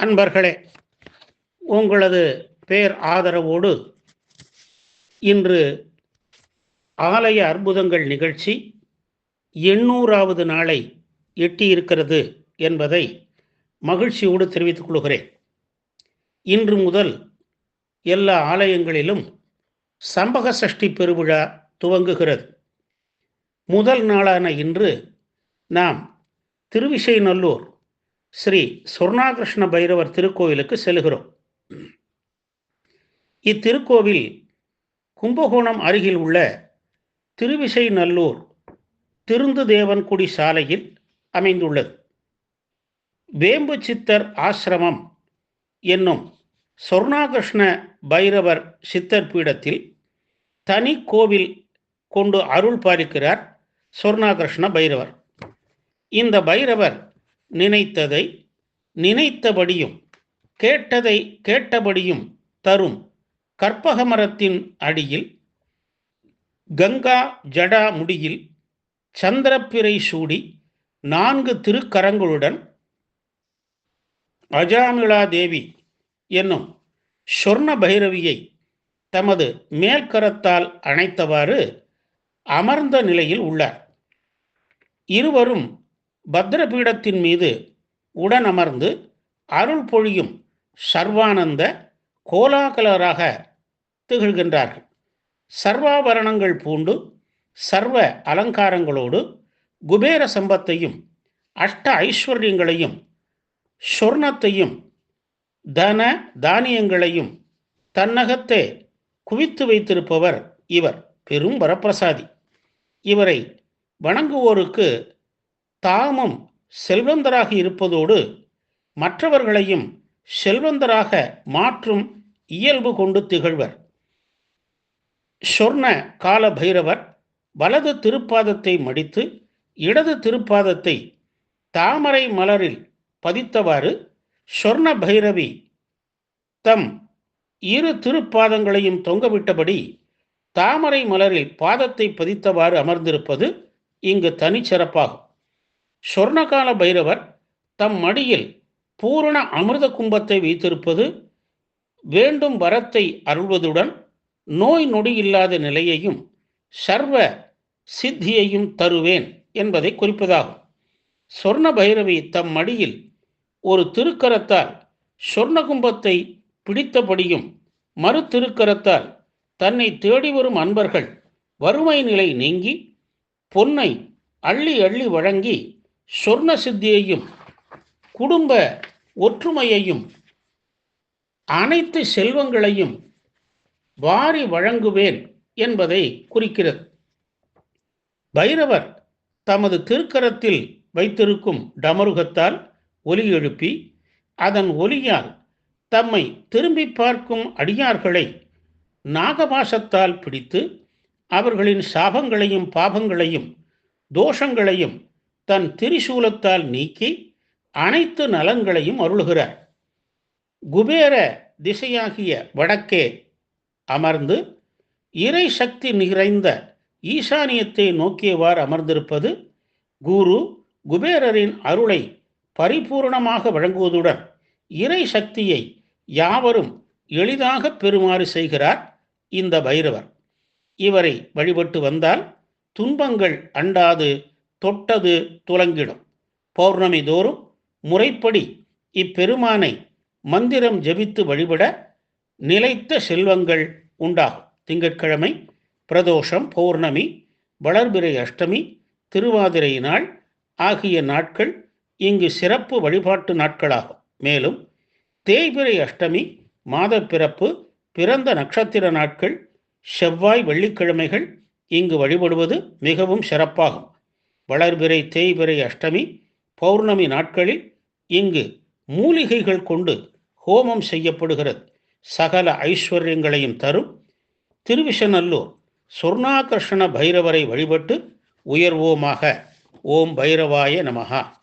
அன்பர்களே உங்களது பேர் ஆதரவோடு இன்று ஆலய அற்புதங்கள் நிகழ்ச்சி எண்ணூறாவது நாளை எட்டியிருக்கிறது என்பதை மகிழ்ச்சியோடு தெரிவித்துக் கொள்கிறேன். இன்று முதல் எல்லா ஆலயங்களிலும் சம்பக சஷ்டி பெருவிழா துவங்குகிறது. முதல் நாளான இன்று நாம் திருவிசைநல்லூர் ஸ்ரீ சொர்ணாகிருஷ்ண பைரவர் திருக்கோவிலுக்கு செல்கிறோம். இத்திருக்கோவில் கும்பகோணம் அருகில் உள்ள திருவிசைநல்லூர் திருந்து தேவன்குடி சாலையில் அமைந்துள்ளது. வேம்பு சித்தர் ஆசிரமம் என்னும் சொர்ணாகிருஷ்ண பைரவர் சித்தர் பீடத்தில் தனி கோவில் கொண்டு அருள் பாலிக்கிறார் சொர்ணாகிருஷ்ண பைரவர். இந்த பைரவர் நினைத்ததை நினைத்தபடியும் கேட்டதை கேட்டபடியும் தரும் கற்பக மரத்தின் அடியில் கங்கா ஜடா முடியில் சந்திரப்பிரை சூடி நான்கு திருக்கரங்களுடன் அஜாமிளா தேவி என்னும் சொர்ண பைரவியை தமது மேல்கரத்தால் அணைத்தவாறு அமர்ந்த நிலையில் உள்ளார். இருவரும் பத்ரபீடத்தின் மீது உடன் அமர்ந்து அருள் பொழியும் சர்வானந்த கோலாகலராக திகழ்கின்றார்கள். சர்வாபரணங்கள் பூண்டு சர்வ அலங்காரங்களோடு குபேர சம்பத்தையும் அஷ்ட ஐஸ்வர்யங்களையும் சொர்ணத்தையும் தன தானியங்களையும் தன்னகத்தே குவித்து வைத்திருப்பவர் இவர் பெரும் வரப்பிரசாதி. இவரை வணங்குவோருக்கு தாமும் செல்வந்தராக இருப்பதோடு மற்றவர்களையும் செல்வந்தராக மாற்றும் இயல்பு கொண்டு திகழ்வர். சொர்ண கால பைரவர் வலது திருப்பாதத்தை மடித்து இடது திருப்பாதத்தை தாமரை மலரில் பதித்தவாறு சொர்ண பைரவி தம் இரு திருப்பாதங்களையும் தொங்கவிட்டபடி தாமரை மலரில் பாதத்தை பதித்தவாறு அமர்ந்திருப்பது இங்கு தனிச்சிறப்பாகும். சொர்ணகால பைரவர் தம் மடியில் பூரண அமிர்த கும்பத்தை வைத்திருப்பது வேண்டும் வரத்தை அருள்வதுடன் நோய் நொடி இல்லாத நிலையையும் சர்வ சித்தியையும் தருவேன் என்பதை குறிப்பதாகும். சொர்ண பைரவி தம் மடியில் ஒரு திருக்கரத்தால் சொர்ண கும்பத்தை பிடித்தபடியும் மறு திருக்கரத்தால் தன்னை தேடி வரும் அன்பர்கள் வறுமை நிலை நீங்கி பொன்னை அள்ளி அள்ளி வழங்கி சொர்ண சித்தியையும் குடும்ப ஒற்றுமையையும் அனைத்து செல்வங்களையும் வாரி வழங்குவேன் என்பதை குறிக்கிறது. பைரவர் தமது திருக்கரத்தில் வைத்திருக்கும் டமருகத்தால் ஒலி எழுப்பி அதன் ஒலியால் தம்மை திரும்பி பார்க்கும் அடியார்களை நாகபாசத்தால் பிடித்து அவர்களின் சாபங்களையும் பாபங்களையும் தோஷங்களையும் தன் திரிசூலத்தால் நீக்கி அனைத்து நலன்களையும் அருள்கிறார். குபேர திசையாகிய வடக்கே அமர்ந்து இறை சக்தி நிறைந்த ஈசானியத்தை நோக்கியவாறு அமர்ந்திருப்பது குரு குபேரரின் அருளை பரிபூர்ணமாக வழங்குவதுடன் இறை சக்தியை யாவரும் எளிதாக பெறுமாறு செய்கிறார் இந்த பைரவர். இவரை வழிபட்டு வந்தால் துன்பங்கள் அண்டாது. தொட்டது துலங்கிடும். பௌர்ணமி தோறும் முறைப்படி இப்பெருமானை மந்திரம் ஜபித்து வழிபட நிலைத்த செல்வங்கள் உண்டாகும். திங்கட்கிழமை பிரதோஷம் பௌர்ணமி வளர்பிறை அஷ்டமி திருவாதிரை நாள் ஆகிய நாட்கள் இங்கு சிறப்பு வழிபாட்டு நாட்களாகும். மேலும் தேய்பிறை அஷ்டமி மாத பிறப்பு பிறந்த நட்சத்திர நாட்கள் செவ்வாய் வெள்ளிக்கிழமைகள் இங்கு வழிபடுவது மிகவும் சிறப்பாகும். வளர்பிறை தேய்பிறை அஷ்டமி பௌர்ணமி நாட்களில் இங்கு மூலிகைகள் கொண்டு ஹோமம் செய்யப்படுகிறது. சகல ஐஸ்வர்யங்களையும் தரும். திருவிசநல்லூர் சொர்ணாகர்ஷண பைரவரை வழிபட்டு உயர்வோமாக. ஓம் பைரவாய நமகா